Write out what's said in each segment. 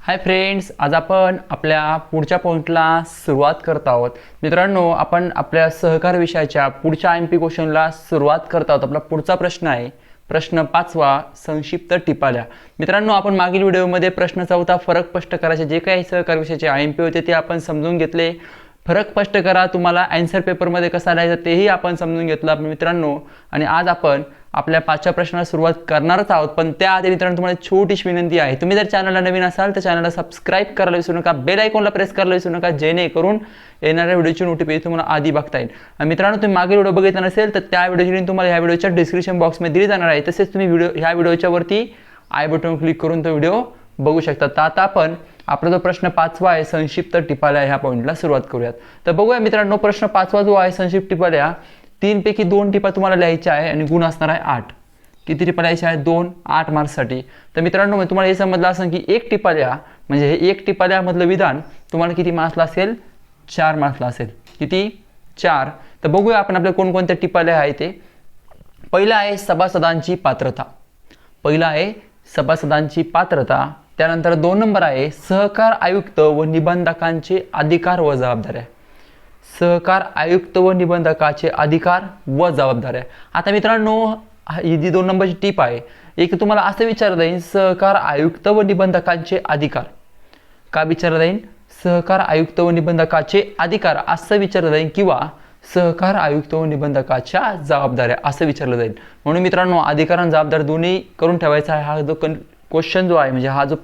Hi friends आज आपण आपल्या पुढच्या पॉईंटला सुरुवात करत आहोत. मित्रांनो आपण आपल्या सहकार विषयाच्या पुढच्या एम पी क्वेश्चनला सुरुवात करत आहोत. आपला पुढचा प्रश्न आहे प्रश्न पाचवा संक्षिप्त टिपाल्या मित्रांनो आपण मागील व्हिडिओमध्ये प्रश्न चौथा फरक स्पष्ट करायचे जे काही सहकार विषयाचे आय एम पी होते ते आपण समजून घेतले. फरक स्पष्ट करा तुम्हाला अँसर पेपरमध्ये कसा लिहायचं तेही आपण समजून घेतलं. मित्रांनो आणि आज आपण आपल्या पाचव्या प्रश्नाला सुरुवात करणारच आहोत. पण त्याआधी मित्रांनो तुम्हाला छोटीशी विनंती आहे. तुम्ही जर चॅनलला नवीन असाल तर चॅनलला सबस्क्राईब करायला विसरू नका. बेल आयकॉनला प्रेस करायला विसरू नका जेणेकरून येणाऱ्या व्हिडिओची नोटिफिकेशन तुम्हाला आधी बघता येईल. मित्रांनो तुम्ही मागे व्हिडिओ बघितला नसेल तर त्या व्हिडिओची लिंक तुम्हाला ह्या व्हिडिओच्या डिस्क्रिप्शन बॉक्समध्ये दिली जाणार आहे. तसेच तुम्ही व्हिडिओ ह्या व्हिडिओच्या वरती आय बटन क्लिक करून तो व्हिडिओ बघू शकता. तर आता आपण आपला जो प्रश्न पाचवा आहे संक्षिप्त टिपाल्या ह्या पॉईंटला सुरुवात करूयात. तर बघूया मित्रांनो प्रश्न पाचवा जो आहे संक्षिप्त टिपाल्या तीनपैकी दोन टिपा तुम्हाला लिहायच्या आहे आणि गुण असणार आहे आठ. किती टिपा लिहायच्या आहे दोन आठ मार्क्ससाठी. तर मित्रांनो मग तुम्हाला हे समजलं असेल की एक टिपा लिहा. म्हणजे हे एक टिपा लिहामधलं विधान तुम्हाला किती मार्क्सला असेल? चार मार्क्सला असेल. किती? चार. तर बघूया आपण आपल्या कोणकोणत्या टिपाल्या आहे ते. पहिलं आहे सभासदांची पात्रता. पहिलं आहे सभासदांची पात्रता. त्यानंतर दोन नंबर आहे सहकार आयुक्त व निबंधकांचे अधिकार व जबाबदाऱ्या. सहकार आयुक्त व निबंधकाचे अधिकार व जबाबदाऱ्या. आता मित्रांनो ही जी दोन नंबरची टीप आहे एक तुम्हाला असं विचारलं जाईल सहकार आयुक्त व निबंधकांचे अधिकार. का विचारलं जाईल सहकार आयुक्त व निबंधकाचे अधिकार असं विचारलं जाईल किंवा सहकार आयुक्त व निबंधकाच्या जबाबदाऱ्या असं विचारलं जाईल. म्हणून मित्रांनो अधिकार आणि जबाबदार दोन्ही करून ठेवायचा आहे. हा जो कन क्वेश्चन जो आहे म्हणजे हा जो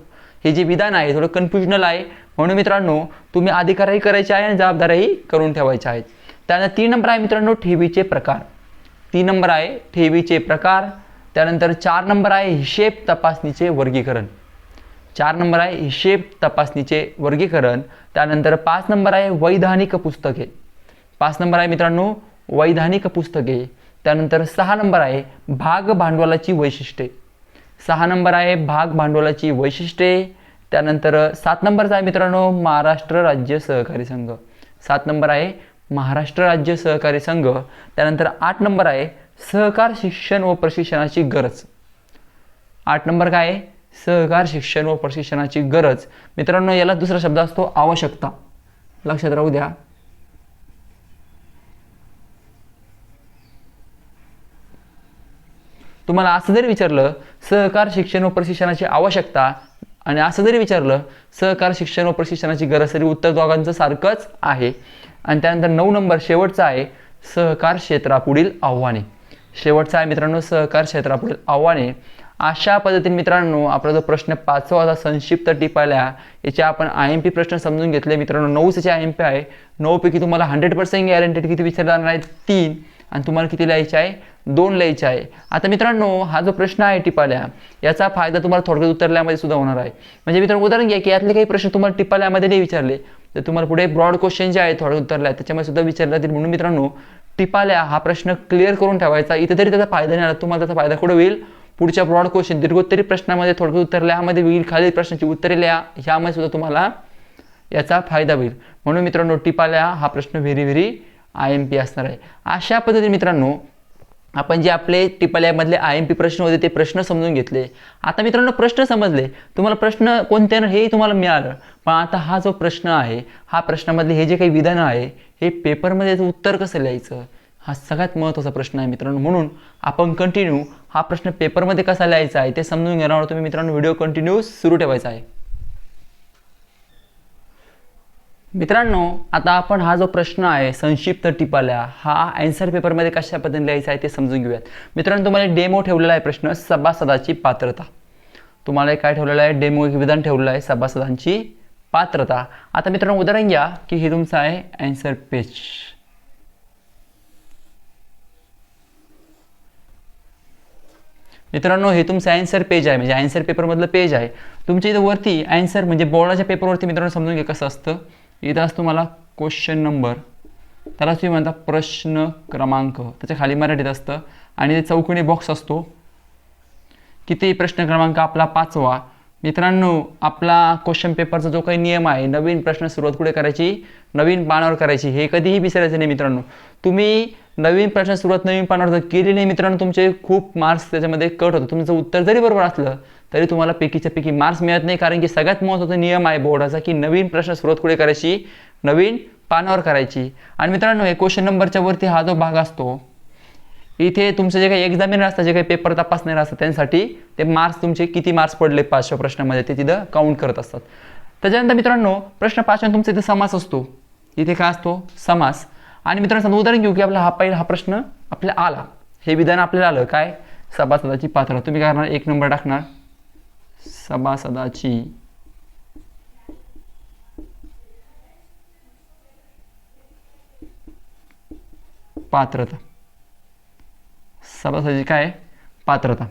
हे जे विधान आहे थोडं कन्फ्युजनल आहे. म्हणून मित्रांनो तुम्ही अधिकारही करायचे आहे आणि जबाबदाऱ्याही करून ठेवायच्या आहेत. त्यानंतर तीन नंबर आहे मित्रांनो ठेवीचे प्रकार. तीन नंबर आहे ठेवीचे प्रकार. त्यानंतर चार नंबर आहे हिशेब तपासणीचे वर्गीकरण. चार नंबर आहे हिशेब तपासणीचे वर्गीकरण. त्यानंतर पाच नंबर आहे वैधानिक पुस्तके. पाच नंबर आहे मित्रांनो वैधानिक पुस्तके. त्यानंतर सहा नंबर आहे भाग भांडवलाची वैशिष्ट्ये. सहा नंबर आहे भाग भांडवलाची वैशिष्ट्ये. त्यानंतर सात नंबरचा आहे मित्रांनो महाराष्ट्र राज्य सहकारी संघ. सात नंबर आहे महाराष्ट्र राज्य सहकारी संघ. त्यानंतर आठ नंबर आहे सहकार शिक्षण व प्रशिक्षणाची गरज. आठ नंबर काय आहे? सहकार शिक्षण व प्रशिक्षणाची गरज. मित्रांनो याला दुसरा शब्द असतो आवश्यकता. लक्षात राहू द्या. तुम्हाला असं जरी विचारलं सहकार शिक्षण व प्रशिक्षणाची आवश्यकता आणि असं जरी विचारलं सहकार शिक्षण व प्रशिक्षणाची गरज तरी उत्तर दोघांचं सारखंच आहे. आणि त्यानंतर नऊ नंबर शेवटचा आहे सहकार क्षेत्रापुढील आव्हाने. शेवटचा आहे मित्रांनो सहकार क्षेत्रापुढील आव्हाने. अशा पद्धतीने मित्रांनो आपला जो प्रश्न पाचवा होता संक्षिप्त टिपाल्या याचे आपण आय एम पी प्रश्न समजून घेतले. मित्रांनो नऊचे आय एम पी आहे नऊपैकी तुम्हाला हंड्रेड पर्सेंट गॅरंटेड किती विचारणार जाणार आहे तीन. आणि तुम्हाला किती लिहायचे आहे? दोन लिहायचे आहे. आता मित्रांनो हा जो प्रश्न आहे टिपाल्या याचा फायदा तुम्हाला थोडक्यात उत्तरल्यामध्ये सुद्धा होणार आहे. म्हणजे मित्रांनो उदाहरण घ्या की यातले काही प्रश्न तुम्हाला टिपाल्यामध्ये नाही विचारले तर तुम्हाला पुढे ब्रॉड क्वेश्चन जे आहे थोडे उतरले आहेत त्याच्यामध्ये सुद्धा विचारले जातील. म्हणून मित्रांनो टिपाल्या हा प्रश्न क्लिअर करून ठेवायचा. इथे तरी त्याचा फायदा नाही आला तुम्हाला त्याचा फायदा कुठे होईल? पुढच्या ब्रॉड क्वेश्चन दीर्घोत्तरी प्रश्नामध्ये थोडक्यात उत्तर ह्यामध्ये होईल खालील प्रश्नाची उत्तरे लिहा. ह्यामध्ये सुद्धा तुम्हाला याचा फायदा होईल. म्हणून मित्रांनो टिपाल्या हा प्रश्न very very I M P असणार आहे. अशा पद्धतीने मित्रांनो आपण जे आपले टिपाल्यामधले आय एम पी प्रश्न होते ते प्रश्न समजून घेतले. आता मित्रांनो प्रश्न समजले. तुम्हाला प्रश्न कोणते हेही तुम्हाला मिळालं. पण आता हा जो प्रश्न आहे हा प्रश्नामधले हे जे काही विधान आहे हे पेपरमध्ये उत्तर कसं लिहायचं? हा सगळ्यात महत्त्वाचा प्रश्न आहे मित्रांनो. म्हणून आपण कंटिन्यू हा प्रश्न पेपरमध्ये कसा लिहायचा आहे ते समजून घेणार तुम्ही मित्रांनो व्हिडिओ कंटिन्यू सुरू ठेवायचा आहे. मित्रांनो आता आपण हा जो प्रश्न आहे संक्षिप्त टिपाल्या हा अँसर पेपरमध्ये कशा पद्धतीने लिहायचा आहे ते समजून घेऊयात. मित्रांनो तुम्हाला डेमो ठेवलेला आहे प्रश्न सभासदाची पात्रता. तुम्हाला काय ठेवलेलं आहे? डेमो एक विधान ठेवलेलं आहे सभासदांची पात्रता. आता मित्रांनो उदाहरण घ्या की हे तुमचं आहे अँसर पेज मित्रांनो हे तुमचं अँसर पेज आहे म्हणजे अँसर पेपरमधलं पेज आहे. तुमच्या इथं वरती अँसर म्हणजे बोर्डाच्या पेपरवरती मित्रांनो समजून घ्या कसं असतं. इथं असतो मला क्वेश्चन नंबर त्याला तुम्ही म्हणता प्रश्न क्रमांक. त्याच्याखाली मराठीत असतं. आणि ते चौकणी बॉक्स असतो. किती प्रश्न क्रमांक आपला पाचवा. मित्रांनो आपला क्वेश्चन पेपरचा जो काही नियम आहे नवीन प्रश्न सुरुवात कुठे करायची? नवीन पानावर करायची. हे कधीही विसरायचं नाही मित्रांनो. तुम्ही नवीन प्रश्न सुरुवात नवीन पानावर जर केली नाही मित्रांनो तुमचे खूप मार्क्स त्याच्यामध्ये कट होतो तुमचं उत्तर जरी बरोबर असलं तरी तुम्हाला पैकीच्या पैकी मार्क्स मिळत नाही. कारण की सगळ्यात महत्त्वाचा नियम आहे बोर्डाचा की नवीन प्रश्न सुरुवात कुठे करायची? नवीन पानावर करायची. आणि मित्रांनो हे क्वेश्चन नंबरच्या वरती हा जो भाग असतो इथे तुमचं जे काही एक्झामिनर असतात जे काही पेपर तपासणारे असतात त्यांसाठी ते मार्क्स तुमचे किती मार्क्स पडले पाचशे प्रश्नामध्ये ते तिथं काउंट करत असतात. त्याच्यानंतर मित्रांनो प्रश्न पाचव्या तुमचा इथे समास असतो. इथे काय असतो? समास. आणि मित्रांनो समजा उदाहरण घेऊ की आपला हा पहिला हा प्रश्न आपल्याला आला. हे विधान आपल्याला आलं. काय? सभासदाची पात्र. तुम्ही काय करणार? एक नंबर टाकणार. सभासदाची पात्रता. सभासदाची काय पात्रता?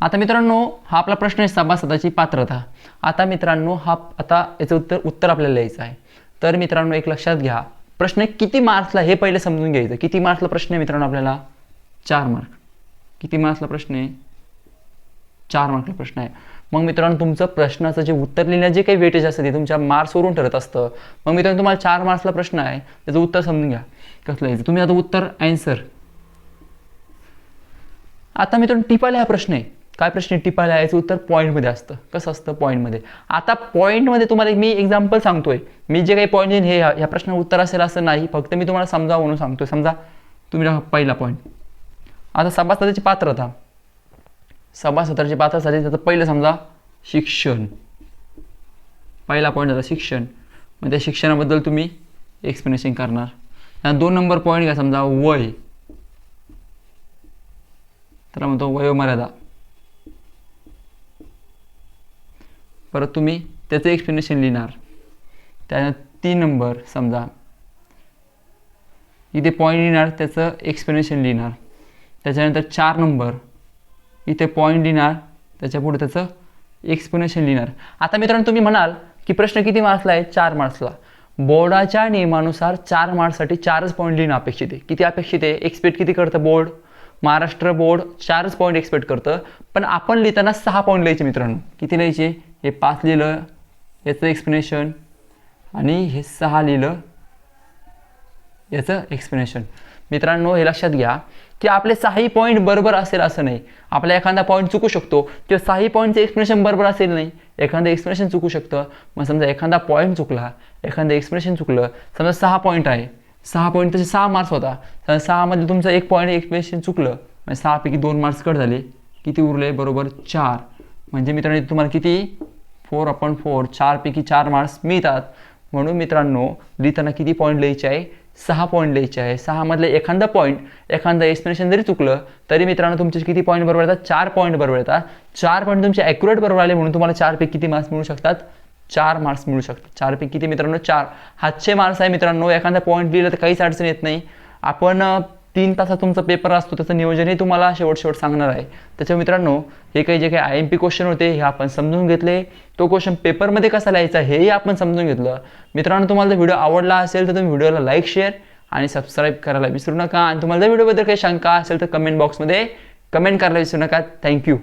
आता मित्रांनो हा आपला प्रश्न आहे सभासदाची पात्रता. आता मित्रांनो हा आता याचं उत्तर उत्तर आपल्याला लिहायचं आहे. तर मित्रांनो एक लक्षात घ्या. प्रश्न किती मार्क्सला हे पहिले समजून घ्यायचं? किती मार्क्सला प्रश्न आहे मित्रांनो आपल्याला? चार मार्क. किती मार्क्सला प्रश्न आहे? चार मार्कला प्रश्न आहे. मग मित्रांनो तुमचं प्रश्नाचं जे उत्तर लिहिण्याचं जे काही वेटेज असतं ते तुमच्या मार्क्सवरून ठरत असतं. मग मित्रांनो तुम्हाला चार मार्क्सला प्रश्न आहे त्याचं उत्तर समजून घ्या. कसलं आहे? तुम्ही आता उत्तर ॲन्सर आता मित्रांनो टिपायला हा प्रश्न आहे. काय प्रश्न आहे? टिपायला याचं उत्तर पॉईंटमध्ये असतं. कसं असतं पॉईंटमध्ये आता पॉईंटमध्ये तुम्हाला मी एक्झाम्पल सांगतोय. मी जे काही पॉईंट हे ह्या ह्या प्रश्नाचं उत्तर असेल असं नाही. फक्त मी तुम्हाला समजावं म्हणून सांगतोय. समजा तुम्ही पहिला पॉईंट आता सभासदाची पात्रता. सभासदाची पात्रसाठी त्याचं पहिलं समजा शिक्षण. पहिला पॉईंट झाला शिक्षण. मग त्या शिक्षणाबद्दल तुम्ही एक्सप्लेनेशन करणार. आणि दोन नंबर पॉईंट घ्या समजा वय. तर म्हणतो वयोमर्यादा. परत तुम्ही त्याचं एक्सप्लेनेशन लिहिणार. त्या तीन नंबर समजा. इथे पॉईंट लिहिणार त्याचं एक्सप्लेनेशन लिहिणार. त्याच्यानंतर चार नंबर इथे पॉईंट लिहिणार त्याच्यापुढे त्याचं एक्सप्लेनेशन लिहिणार. आता मित्रांनो तुम्ही म्हणाल की प्रश्न किती मार्क्सला आहे? चार मार्क्सला बोर्डाच्या नियमानुसार चार मार्क्ससाठी चारच पॉईंट लिहिणं अपेक्षित आहे. किती अपेक्षित आहे? एक्सपेक्ट किती करतं बोर्ड महाराष्ट्र बोर्ड चारच पॉईंट एक्सपेक्ट करतं. पण आपण लिहिताना सहा पॉईंट लिहायचे मित्रांनो. किती लिहायचे? हे पाच लिहिलं याचं एक्सप्लेनेशन आणि हे सहा लिहिलं याचं एक्सप्लेनेशन मित्रांनो हे लक्षात घ्या. की आपले सहाही पॉईंट बरोबर असेल असं नाही. आपला एखादा पॉईंट चुकू शकतो किंवा सहाही पॉईंटचं एक्सप्रेशन बरोबर असेल नाही एखादं एक्सप्रेशन चुकू शकतं. मग समजा एखादा पॉईंट चुकला एखादं एक्सप्रेशन चुकलं समजा सहा पॉईंट आहे. सहा पॉईंट तसे सहा मार्क्स होता. तर सहामध्ये तुमचं एक पॉईंट एक्सप्रेशन चुकलं म्हणजे सहापैकी दोन मार्क्स कट झाले. किती उरले? बरोबर चार. म्हणजे मित्रांनो तुम्हाला किती? फोर अपॉन फोर चारपैकी चार मार्क्स मिळतात. म्हणून मित्रांनो लिहिताना किती पॉईंट लिहायचे आहे? सहा पॉईंट लिहायचे आहे. सहामधले एखादा पॉईंट एखादं एक्सप्लेनेशन जरी चुकलं तरी मित्रांनो तुमचे किती पॉईंट बरोबर येतात? चार पॉईंट बरोबर येतात. चार पॉईंट तुमचे ॲक्युरेट बरोबर आले म्हणून तुम्हाला चार पैकी किती मार्क्स मिळू शकतात? चार मार्क्स मिळू शकतात. चार पैकी किती मित्रांनो? चार. हातचे मार्क्स आहे मित्रांनो. एखादा पॉईंट लिहिलं तर काहीच अडचण येत नाही. आपण तीन तासात तुमचा पेपर असतो त्याचं नियोजनही तुम्हाला शेवट शेवट सांगणार आहे. त्याच्या मित्रांनो हे काही जे काही आय एम पी क्वेश्चन होते हे आपण समजून घेतले. तो क्वेश्चन पेपरमध्ये कसा लिहायचा हेही आपण समजून घेतलं. मित्रांनो तुम्हाला जर व्हिडिओ आवडला असेल तर तुम्ही व्हिडिओला लाईक शेअर आणि सबस्क्राईब करायला विसरू नका. आणि तुम्हाला जर व्हिडिओबद्दल काही शंका असेल तर कमेंट बॉक्समध्ये कमेंट करायला विसरू नका. थँक्यू